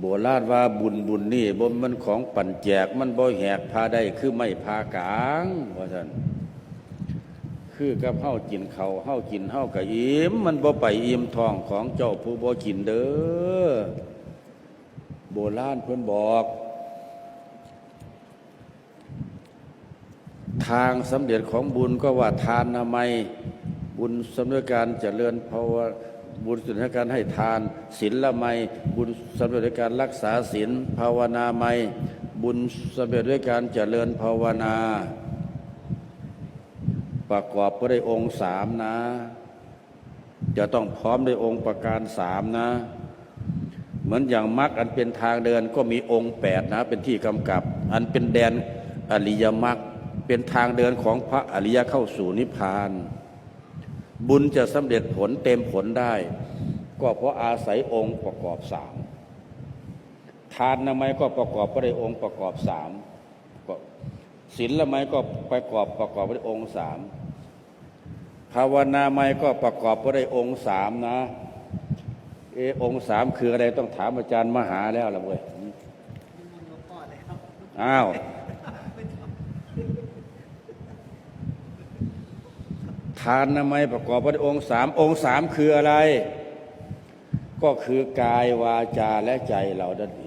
โบราณว่าบุญบุญนี่บ่มันของปั่นแจก มันบ่แหกพาได้คือไม่พากลางว่าซั่นคือกับเฮากินเขาเฮากินเฮาก็อิ่มมันบ่ไปอิ่มทองของเจ้าผู้บ่กินเด้อโบราณเพิ่นบอก ทางสำเร็จของบุญก็ว่าทานนามัยบุญสำเร็จการเจริญภาวะ บุญสำเร็จการให้ทานศีลละไมบุญสำเร็จด้วยการรักษาศีลภาวนาไมบุญสำเร็จด้วยการเจริญภาวนา ประกอบก็ได้องค์สามนะ จะต้องพร้อมด้วยองค์ประการสามนะ เหมือนอย่างมรรคอันเป็นทางเดินก็มีองค์แปดนะ เป็นที่กำกับ อันเป็นแดนอริยมรรคเป็นทางเดินของพระอริยเข้าสู่นิพพาน บุญจะสำเร็จผลเต็มผลได้ ก็เพราะอาศัยองค์ประกอบสามทานนามัยก็ประกอบไปด้วยองค์ประกอบสามก็ศีลละไมก็ประกอบประกอบไปด้วยองค์สามภาวนาไมก็ประกอบไปด้วยองค์สามนะเออองค์สามคืออะไรต้องถามอาจารย์มหาแล้วล่ะเว้ยอ้าว ทานนามัยประกอบไปด้วยองค์สามองค์สามคืออะไร ก็คือกายวาจาและใจเราดันเอ